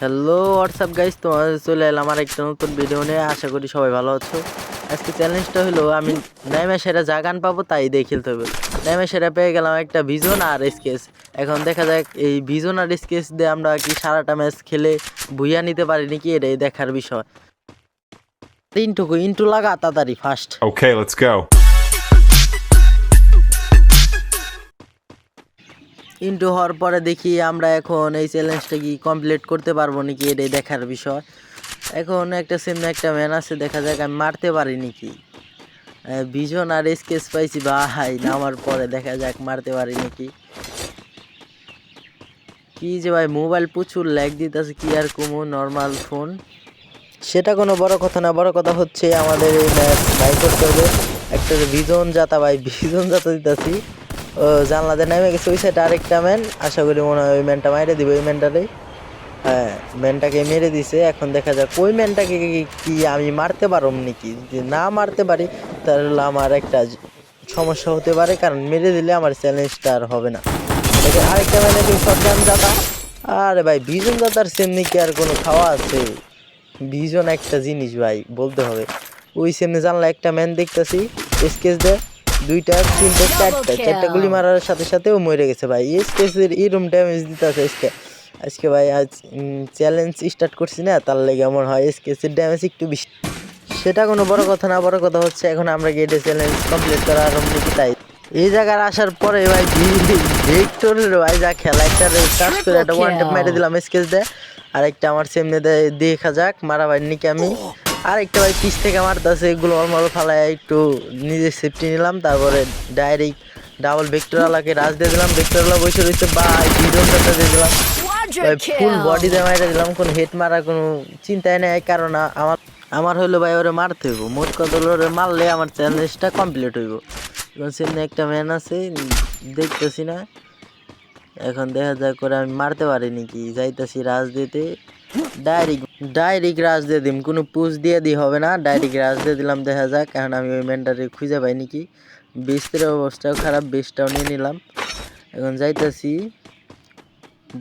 Hello WhatsApp guys তোমার চলে এলাম আমার একটা নতুন ভিডিও নিয়ে। আশা করি সবাই ভালো আছো। আজকে চ্যালেঞ্জটা হলো আমি নাইমা সেরা যা গান পাবো তাই দিয়ে খেলতে হবে। নাইমা সেরা পেয়ে গেলাম একটা ভিজন আর স্কেচ এখন দেখা যাক এই ভিজন আর স্কেচ দিয়ে আমরা কি সারাটা ম্যাচ খেলে বুইয়া নিতে পারি নাকি এটাই দেখার বিষয়। ইন্টুকু ইন্টু লাগা তাড়াতাড়ি first Okay, let's go. Into হওয়ার পরে দেখি আমরা এখন এই চ্যালেঞ্জটা কি কমপ্লিট করতে পারব নাকি? এটাই দেখার বিষয়। এখন একটা সেমনি একটা ম্যান আছে, দেখা যাক আমি মারতে পারি নাকি। ভিজন আর স্কেচ পাইছি ভাই, নামার পরে দেখা যাক মারতে পারি নাকি। কি যে ভাই মোবাইল প্রচুর ল্যাগ দিতেছে, কি আর কমো নর্মাল ফোন সেটা কোনো বড় কথা না, বড় কথা হচ্ছে আমাদের এই ম্যাচ বাই করতে হবে। একটা ভিজন যাতা ভাই ভিজন জাতা দিতেছি। জানলাতে নেমে গেছে, ওই সাইডে আরেকটা ম্যান আশা করি মনে হয় ওই ম্যানটা মাইরে দিবে, ওই ম্যানটারে হ্যাঁ ম্যানটাকে মেরে দিছে। এখন দেখা যাক, ওই ম্যানটাকে কি- আমি মারতে পারব নাকি? যদি না মারতে পারি, তাহলে আমার একটা সমস্যা হতে পারে, কারণ মেরে দিলে আমার চ্যালেঞ্জটা আর হবে না। আরেকটা ম্যানে কি শটগান জাতা আরে ভাই ভিজন দাদার সেমনি কি আর কোনো খাওয়া আছে? ভিজন একটা জিনিস ভাই, বলতে হবে। ওই সেমনি জানলা একটা ম্যান দেখতেছি। স্কেচ দে। দুইটা তিনটা চারটা চারটা গুলি মারার সাথে সাথে ও মরে গেছে ভাই। স্কেচের এরম ড্যামেজ দিতেছে আজকে। আজকে ভাই আজ চ্যালেঞ্জ স্টার্ট করছি না তার লেগে আমার হয় স্কেচের ড্যামেজ একটু বেশি। সেটা কোনো বড় কথা না বড় কথা হচ্ছে এখন আমরা গেটে চ্যালেঞ্জ কমপ্লিট করা আরম্ভ করি তাই। এই জায়গার আসার পরে ভাই ভিক্টোরের ভাই যা খেলা একটা কাজ করে একটা ওয়ান ট্যাপ মেরে দিলাম স্কেচ দেয় আরেকটা আমার সেমনে দেয় দেখা যাক মারা ভাই নিকে আমি আরেকটা ভাই পিস থেকে মারতেছে এগুলো অলমাল ফালায় একটু নিজের সেফটি নিলাম তারপরে ডাইরেক্ট ডাবল ভেক্টরওয়ালাকে রাজ দিয়ে দিলাম ভেক্টরওয়ালা বসে রয়েছে ভাই বিজনটা দিয়ে দিলাম। ফুল বডি দিয়ে মাইরে দিলাম কোনো হেড মারা কোনো চিন্তাই নেই কারণ আমার আমার হইল ভাই ওরে মারতে হইব। মোট কথা হলো ওরে মারলে আমার চ্যালেঞ্জটা কমপ্লিট হইব। এখন সেমনি একটা ম্যান আছে দেখতেছি না। এখন দেখা যাক করে আমি মারতে পারি নাকি যাইতাছি রাজ দিতে। ডাইরেক্ট ডাইরেক্ট গ্রাস দিয়ে দিম, কোনো পুষ দিয়ে দি হবে না। ডাইরেক্ট গ্রাস দিয়ে দিলাম, দেখা যাক, এখন আমি ওই ম্যানটারে খুঁজে পাই নাকি। বেস্টের অবস্থাও খারাপ বেস্টটাও নিয়ে নিলাম। এখন যাইতাছি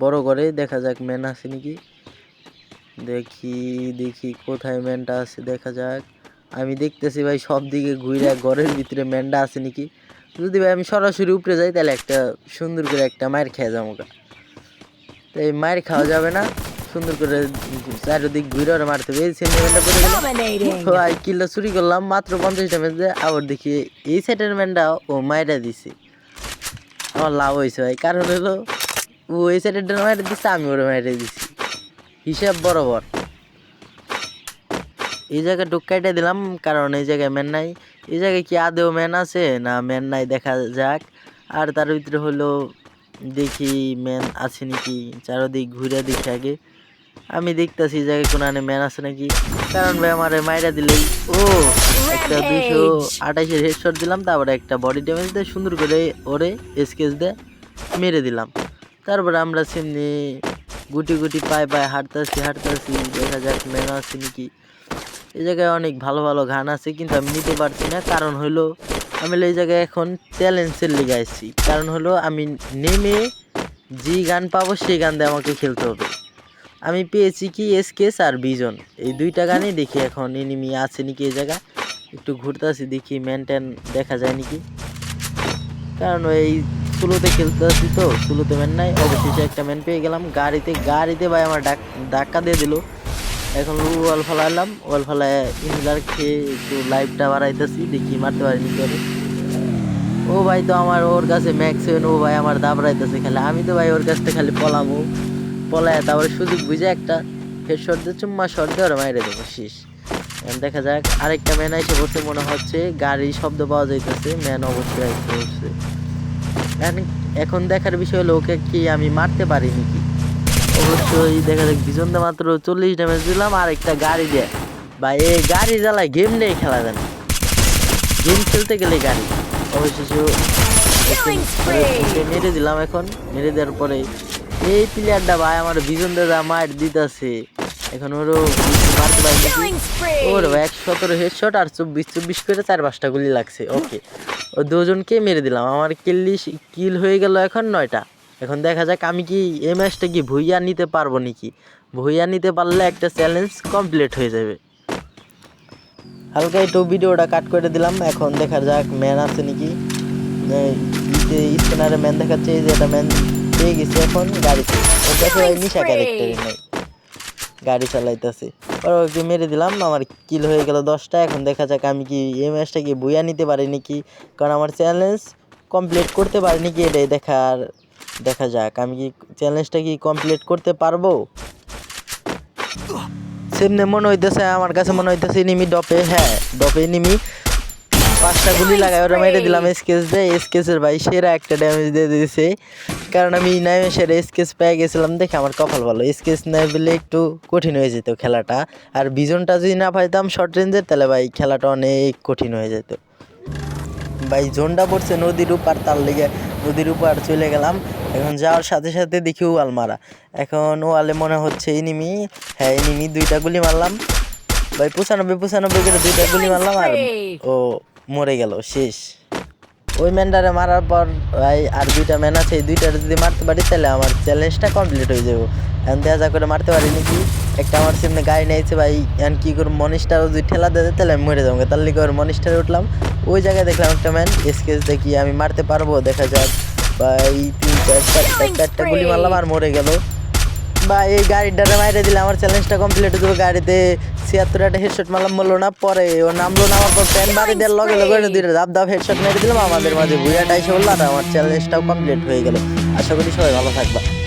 বড় করে, দেখা যাক ম্যান আছে নাকি। দেখি দেখি কোথায় ম্যানটা আছে, দেখা যাক। আমি দেখতেছি ভাই সব দিকে ঘুরে ঘরের ভিতরে ম্যানটা আছে নাকি। যদি ভাই আমি সরাসরি উপরে যাই, তাহলে একটা সুন্দর করে একটা মায়ের খেয়ে যাব। তো এই মায়ের খাওয়া যাবে না। সুন্দর করে চারিদিক ঘুরে ওরা মারতে হবে। এই সেন্টিমেন্টটা করে গেলে. ভাই কিল্লা চুরি করলাম মাত্র পঞ্চাশ ড্যামেজ দিয়ে আবার দেখি। এই সেটের ও মাইরা দিছে। আমার লাভ হয়েছে ভাই। কারণ হলো ও এই সেটের মাইরা দিচ্ছে আমি ওরা মাইরা দিছি। হিসাব বরাবর। এই জায়গায় ডুকাইটা দিলাম কারণ এই জায়গায় ম্যান নাই। এই জায়গায় কি আদেও ম্যান আছে? না ম্যান নাই দেখা যাক। আর তার ভিতরে হলো দেখি ম্যান আছে নাকি। চারদিক ঘুরে দেখি আগে। আমি দেখতেছি জায়গায় কোনো ম্যান আছে নাকি। কারণ ভাই আমার মাইরা দিলেই। ও একটা দুশো আঠাশের হেডশট দিলাম তারপরে একটা বডি ড্যামেজ দিয়ে সুন্দর করে ওরে স্কেচ দিয়ে মেরে দিলাম। তারপরে আমরা সেমনি গুটি গুটি পায়ে পায়ে হাঁটতেছি হাঁটতেছি দেখা যাক ম্যান আছে নাকি। এই জায়গায় অনেক ভালো ভালো গান আছে কিন্তু আমি নিতে পারছি না। কারণ হলো আমি এই জায়গায় এখন চ্যালেঞ্জের লিগে আসছি কারণ হলো আমি নেমে যে গান পাবো সেই গান দিয়ে আমাকে খেলতে হবে। আমি পেয়েছি কি এসকেস আর বিজন। এই দুইটা গানই দেখি এখন, এনিমি আছে নাকি এই জায়গা একটু ঘুরতে আসি দেখি মেনটেন দেখা যায় নাকি। কারণ এই সুলোতে খেলতে আসি তো, সুলোতে ম্যান নাই, অবশেষে একটা ম্যান পেয়ে গেলাম। গাড়িতে গাড়িতে ভাই আমার ডাক, ধাক্কা দিয়ে দিল। এখন ওয়াল ফালাইলাম, ওয়াল ফালায় ইনলার খেয়ে একটু লাইফটা বাড়াইতেছি, দেখি মারতে পারিনি করে ও ভাই তো আমার ওর কাছে ম্যাক্সিমাম ও ভাই, আমার দাবড়াইতেছে খালি। আমি তো ভাই ওর কাছ থেকে খালি পলামো পলায় তারপরে সুযোগ বুঝে একটা হেডশট দিয়ে চুম্মা দিয়ে ওরা মাইরে দেবো শেষ দেখা যাক, আরেকটা ম্যান এসে বসে মনে হচ্ছে গাড়ি শব্দ পাওয়া যাইতেছে ম্যান অবশ্যই বসছে। এখন- দেখার বিষয় হলো ওকে কি আমি মারতে পারি নাকি? অবশ্যই দেখা যাক বিজনদা মাত্র চল্লিশ ড্যামেজ দিলাম আর একটা গাড়ি দিয়ে। বা এই গাড়ি জ্বালায় গেম নিয়ে খেলা যায় না। গেম খেলতে গেলে গাড়ি। অবশেষে মেরে দিলাম এখন, মেরে দেওয়ার পরে এই প্লেয়ারটা ভাই আমার বিজন দাদা মার দিতেছে। এখন ওরও ওর একশো সতেরো হেডশট আর চব্বিশ চব্বিশ করে চার পাঁচটা গুলি লাগছে। ওকে ও দুজনকে মেরে দিলাম। আমার কিল্লি কিল হয়ে গেল এখন নয়টা। এখন দেখা যাক আমি কি এই ম্যাচটা কি ভুইয়া নিতে পারব নাকি? ভুইয়া নিতে পারলে একটা চ্যালেঞ্জ কমপ্লিট হয়ে যাবে। হালকা একটু ভিডিওটা কাট করে দিলাম। এখন দেখা যাক ম্যান আছে নাকি। স্ক্যানারে ম্যান দেখাচ্ছে এই যে এটা ম্যান পেয়ে গেছি এখন গাড়িতে ওর কাছে ভাই নিশা ক্যারেক্টারই নাই। গাড়ি চালাইতেছে। আর ওকে মেরে দিলাম আমার কিল হয়ে গেল দশটা। এখন দেখা যাক আমি কি এই ম্যাচটা কি বুয়া নিতে পারি নাকি? কারণ আমার চ্যালেঞ্জ কমপ্লিট করতে পারি নাকি এটাই দেখার দেখা যাক। আমি কি চ্যালেঞ্জটা কি কমপ্লিট করতে পারব? সেমনি মনে হইতেছে আমার কাছে মনে হইতেছে নিমি ডপে হ্যাঁ ডপে নিমি পাঁচটা গুলি লাগাই ওরা মেরে দিলাম স্কেচ দেয়। স্কেচের ভাই সেরা একটা ড্যামেজ দিয়ে দিয়েছে কারণ আমি নামে সেরা স্কেচ পেয়ে গেছিলাম দেখে আমার কপাল ভালো। স্কেচ না পেলে একটু কঠিন হয়ে যেত খেলাটা। আর বিজনটা যদি না পাইতাম শর্ট রেঞ্জের তাহলে ভাই খেলাটা অনেক কঠিন হয়ে যেত। ভাই জোনটা পড়ছে নদীর উপার তার লেগে নদীর উপার চলে গেলাম। এখন যাওয়ার সাথে সাথে দেখি ওয়াল মারা। এখন ওয়ালে মনে হচ্ছে এনিমি হ্যাঁ এনিমি দুইটা গুলি মারলাম। ভাই পঁচানব্বই পঁচানব্বই করে দুইটা গুলি মারলাম আর ও মরে গেল শেষ। ওই ম্যানটারে মারার পর ভাই আর দুইটা ম্যান আছে এই দুইটারে যদি মারতে পারি তাহলে আমার চ্যালেঞ্জটা কমপ্লিট হয়ে যাব। এখন দেখা যা করে মারতে পারি নাকি। একটা আমার সামনে গাড়ি নিয়েছে ভাই এখন কী করে মনিস্টারও যদি ঠেলা দেয় তাহলে আমি মরে যাব। তার লিগে ওর মনিস্টারে উঠলাম? ওই জায়গায় দেখলাম একটা ম্যান স্কেচ দেখি আমি মারতে পারব দেখা যাক। ভাই তিন চার চারটা চারটা গুলি মারলাম আর মরে গেল। বা এই গাড়িটারে মাইরে দিলে আমার চ্যালেঞ্জটা কমপ্লিট হয়ে যাবে গাড়িতে। ছিয়াত্তর একটা হেডশট মারলাম, বলল, না, পরে। ও নামলো না, আমার পর বাড়ি দেওয়ার লগে লগে দুইটা দাব দাব হেডশট মেরে দিলাম, আমাদের মাঝে বুড়াটা এসে বলল, আর, আমার চ্যালেঞ্জটাও কমপ্লিট হয়ে গেল। আশা করি সবাই ভালো থাকবা।